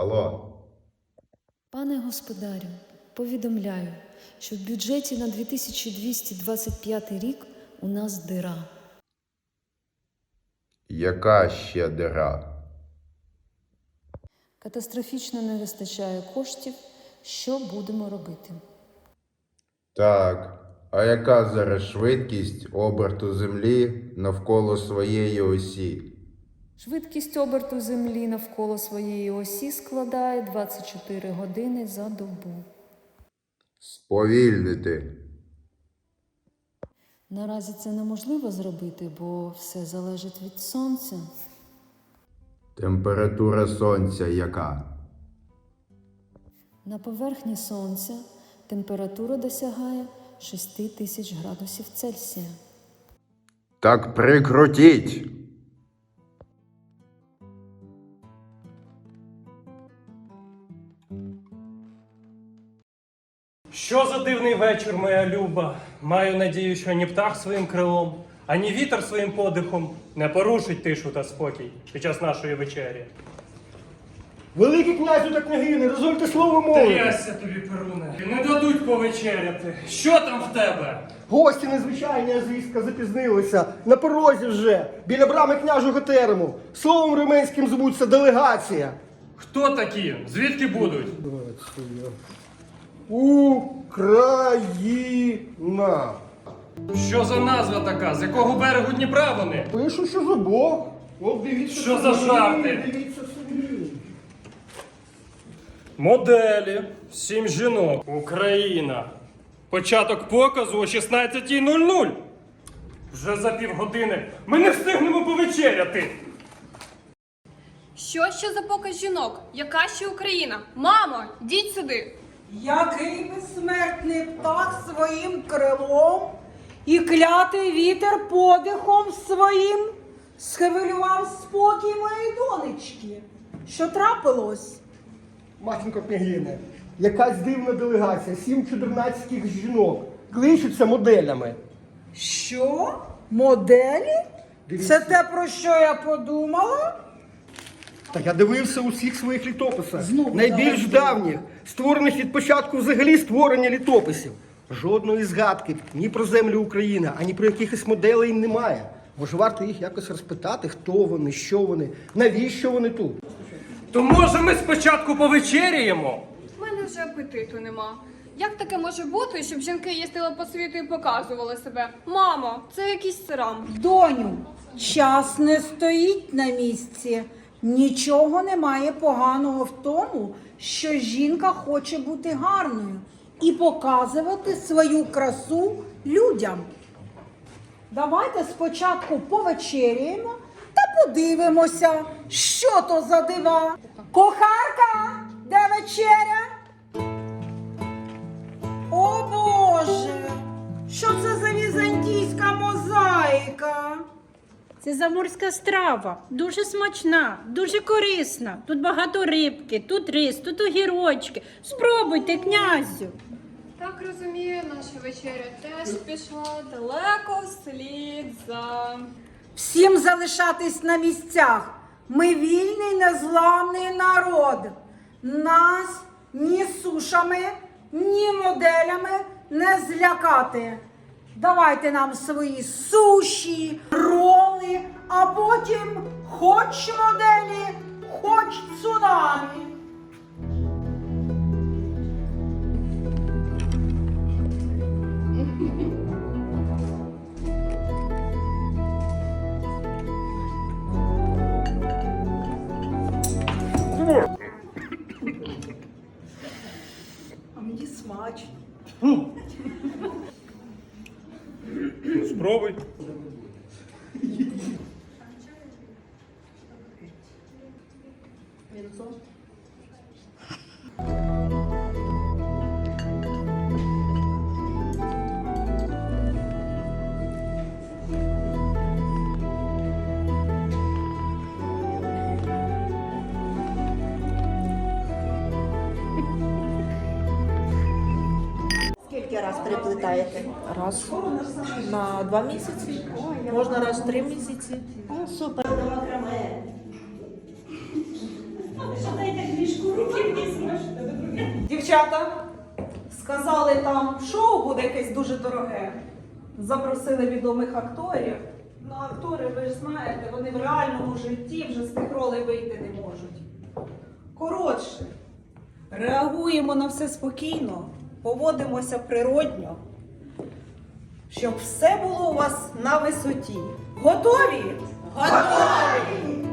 Алло. Пане господарю, повідомляю, що в бюджеті на 2225 рік у нас дира. Яка ще дира? Катастрофічно не вистачає коштів. Що будемо робити? Так. А яка зараз швидкість оберту Землі навколо своєї осі? Швидкість оберту Землі навколо своєї осі складає 24 години за добу. Сповільнити. Наразі це неможливо зробити, бо все залежить від сонця. Температура сонця яка? На поверхні сонця температура досягає 6 тисяч градусів Цельсія. Так прикрутіть. Що за дивний вечір, моя люба. Маю надію, що ні птах своїм крилом, ані вітер своїм подихом не порушить тишу та спокій під час нашої вечері. Великий князю та княгині, дозвольте слово мови. Трясся тобі, Перуне, не дадуть повечеряти. Що там в тебе? Гості незвичайні, а звістка запізнилися. На порозі вже, біля брами княжого терему. Словом римейським звуться делегація. Хто такі? Звідки будуть? Україна. Що за назва така? З якого берегу Дніпра вони? Пишу, що за Бог. От дивіться Що за жарти? Дивіться собі. Моделі, сім жінок, Україна. Початок показу о 16.00. Вже за півгодини ми не встигнемо повечеряти. Що ще за показ жінок? Яка ще Україна? Мамо, йдіть сюди. Який безсмертний птах своїм крилом і клятий вітер подихом своїм схвилював спокій моєї донечки. Що трапилось? Матінко княгине, якась дивна делегація, сім чудернацьких жінок. Кличуться моделями. Що? Моделі? Дивіться. Це те, про що я подумала? Та я дивився у всіх своїх літописах. Знову Найбільш давай. давніх, створених від початку взагалі створення літописів. Жодної згадки ні про землю України, ані про якихось моделей немає. Може, варто їх якось розпитати, хто вони, що вони, навіщо вони тут? То може ми спочатку повечеряємо? У мене вже апетиту нема. Як таке може бути, щоб жінки їздили по світу і показували себе? Мамо, це якийсь срам. Доню, час не стоїть на місці. Нічого немає поганого в тому, що жінка хоче бути гарною і показувати свою красу людям. Давайте спочатку повечеряємо та подивимося, що то за дива. Кохарка, де вечеря? Це заморська страва, дуже смачна, дуже корисна. Тут багато рибки, тут рис, тут огірочки. Спробуйте, князю. Так розумію, наша вечеря теж пішла далеко вслід за. Всім залишатись на місцях. Ми вільний незламний народ. Нас ні сушами, ні моделями не злякати. Давайте нам свої суші, а потім хоч моделі, хоч цунамі. А мені смачно. Спробуй. Раз переплетаєте? Раз на два місяці, можна раз в три місяці. О, супер. Дівчата сказали, там шоу буде якесь дуже дороге. Запросили відомих акторів. Ну, актори, ви ж знаєте, вони в реальному житті вже з тих ролей вийти не можуть. Коротше, реагуємо на все спокійно, поводимося природньо, щоб все було у вас на висоті. Готові? Готові!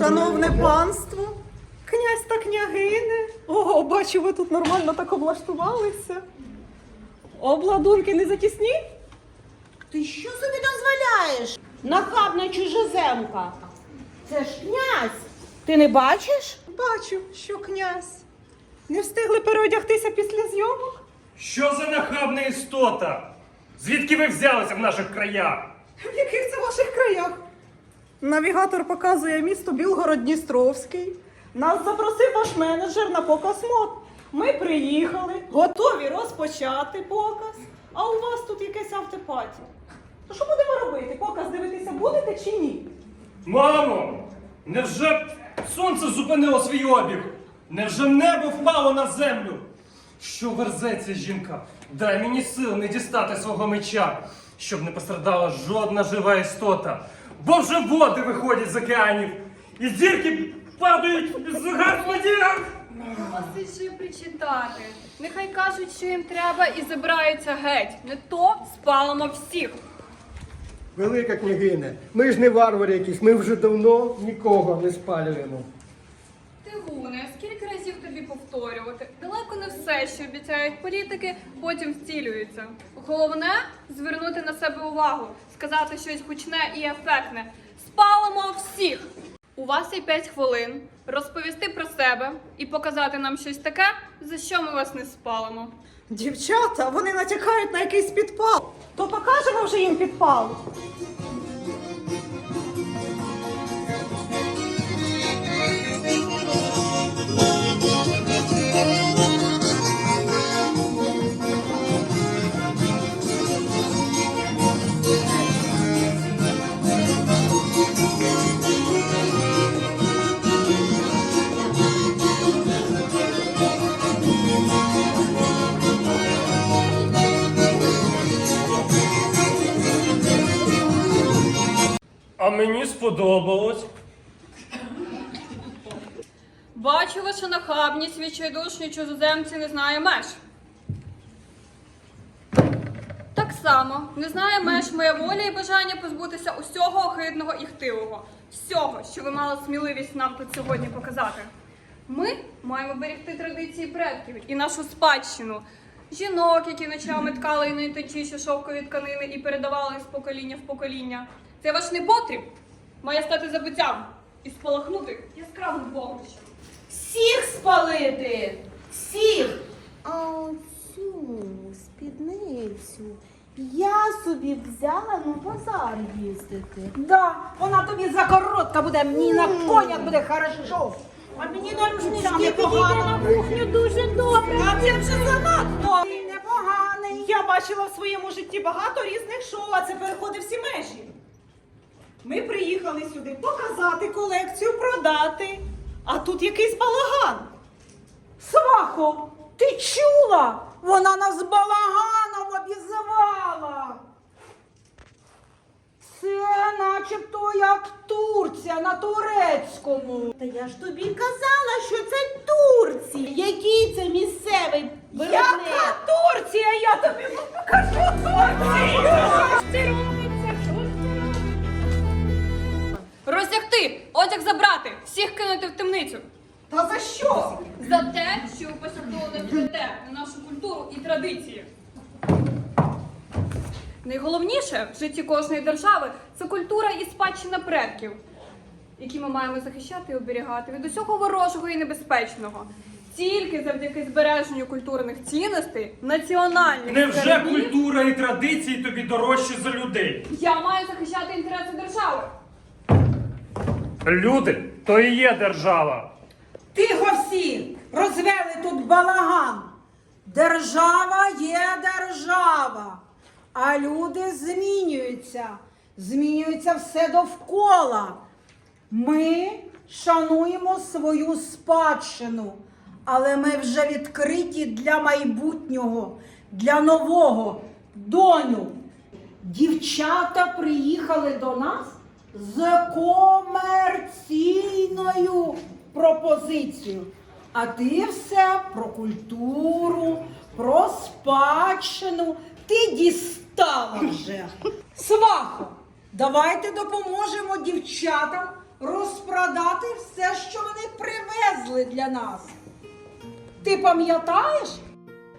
Шановне панство, князь та княгине. Ого, бачу, ви тут нормально так облаштувалися. Обладунки не затісні? Ти що собі дозволяєш? Нахабна чужоземка. Це ж князь. Ти не бачиш? Бачу, що князь. Не встигли переодягтися після зйомок? Що за нахабна істота? Звідки ви взялися в наших краях? В яких це ваших краях? Навігатор показує місто Білгород-Дністровський. Нас запросив ваш менеджер на показ мод. Ми приїхали, готові розпочати показ. А у вас тут якесь автопаті. То що будемо робити? Показ дивитися будете чи ні? Мамо! Невже сонце зупинило свій обіг? Невже небо впало на землю? Що верзеться жінка? Дай мені сил не дістати свого меча, щоб не пострадала жодна жива істота. Бо вже води виходять з океанів, і зірки падають з гармодірок. Досить ще причитати. Нехай кажуть, що їм треба, і забираються геть. Не то спалимо всіх. Велика княгиня, ми ж не варвари якісь, ми вже давно нікого не спалюємо. Тигуне, скільки разів тобі повторювати? Далеко не все, що обіцяють політики, потім втілюється. Головне звернути на себе увагу, сказати щось гучне і ефектне. Спалимо всіх! У вас є 5 хвилин розповісти про себе і показати нам щось таке, за що ми вас не спалимо. Дівчата, вони натякають на якийсь підпал. То покажемо вже їм підпал. Мені сподобалось. Бачу вашу нахабність, відчайдушні чужоземці не знає меж. Так само не знає меж моя воля і бажання позбутися усього огидного і хтивого, всього, що ви мали сміливість нам тут сьогодні показати. Ми маємо берегти традиції предків і нашу спадщину. Жінок, які ночами ткали і найточіші шовкові тканини і передавали з покоління в покоління. Це ваш непотріб має стати забуттям і спалахнути яскравим вогнищем. Всіх спалити! Всіх! А оцю спідницю я собі взяла на базар їздити. Да, вона тобі закоротка буде, мені на конях буде хорошо. А мені на рушнички непогано. Кухню дуже добре. А це вже занадто. Непоганий. Я бачила в своєму житті багато різних шоу, а це переходить всі межі. Ми приїхали сюди показати колекцію, продати. А тут якийсь балаган. Свахо, ти чула? Вона нас балаганом обізвала. Це начебто як Турція на турецькому. Та я ж тобі казала, що це Турція. Який це місцевий Яка? Турція? Я тобі покажу Турцію. Розтягти, одяг забрати, всіх кинути в темницю. Та за що? За те, що ви посягнули не плете на нашу культуру і традиції. Найголовніше в житті кожної держави це культура і спадщина предків, які ми маємо захищати і оберігати від усього ворожого і небезпечного. Тільки завдяки збереженню культурних цінностей, національних Невже скарбів, культура і традиції тобі дорожчі за людей? я маю захищати інтереси держави. Люди то і є держава. Тихо всі! Розвели тут балаган. Держава є держава, а люди змінюються. Змінюється все довкола. Ми шануємо свою спадщину, але ми вже відкриті для майбутнього, для нового. Доню, дівчата приїхали до нас з комерційною пропозицією. А ти все про культуру, про спадщину. Ти дістала вже. Свахо, давайте допоможемо дівчатам розпродати все, що вони привезли для нас. Ти пам'ятаєш,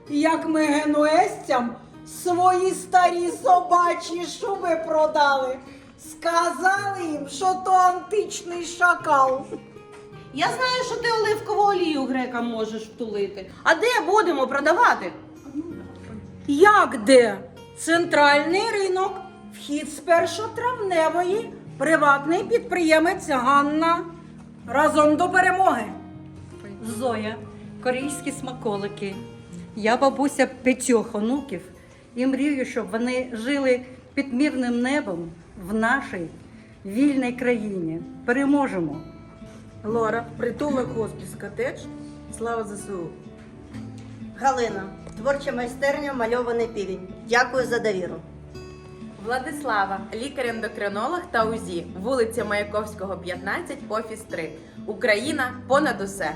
як ми генуезцям свої старі собачі шуби продали? Сказали їм, що то античний шакал. Я знаю, що ти оливкову олію грекам можеш втулити. А де будемо продавати? Як де? Центральний ринок, вхід з першотравневої, приватний підприємець Ганна. Разом до перемоги. Зоя, корейські смаколики. Я бабуся п'ятьох онуків і мрію, щоб вони жили під мирним небом в нашій вільній країні. Переможемо! Лора, притулок хоспіс котедж. Слава ЗСУ. Галина, творча майстерня мальований півень. Дякую за довіру. Владислава, лікар-ендокринолог та УЗІ, вулиця Маяковського, 15, офіс 3. Україна понад усе.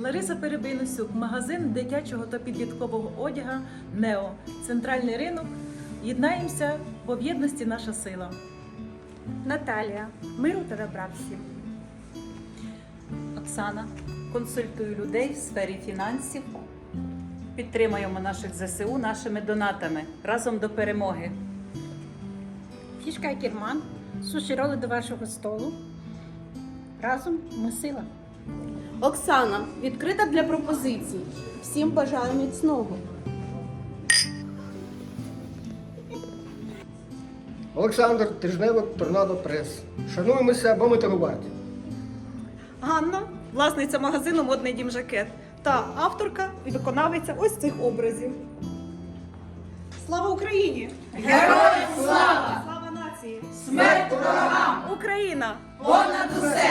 Лариса Перебийносюк, магазин дитячого та підліткового одяга Нео. Центральний ринок. Єднаємося, в єдності наша сила. Наталія, миру та добра всім. Оксана, консультую людей в сфері фінансів. Підтримуємо наших ЗСУ нашими донатами разом до перемоги. Фішка Керман, суші роли до вашого столу. Разом ми сила. Оксана, відкрита для пропозицій. Всім бажаю міцного. Олександр, тижневик Торнадо Прес. Шануємося, бо ми торгувати. Ганна, власниця магазину Модний дім жакет та авторка і виконавиця ось цих образів. Слава Україні! Героям слава! Слава нації! Смерть ворогам! Україна! Понад усе!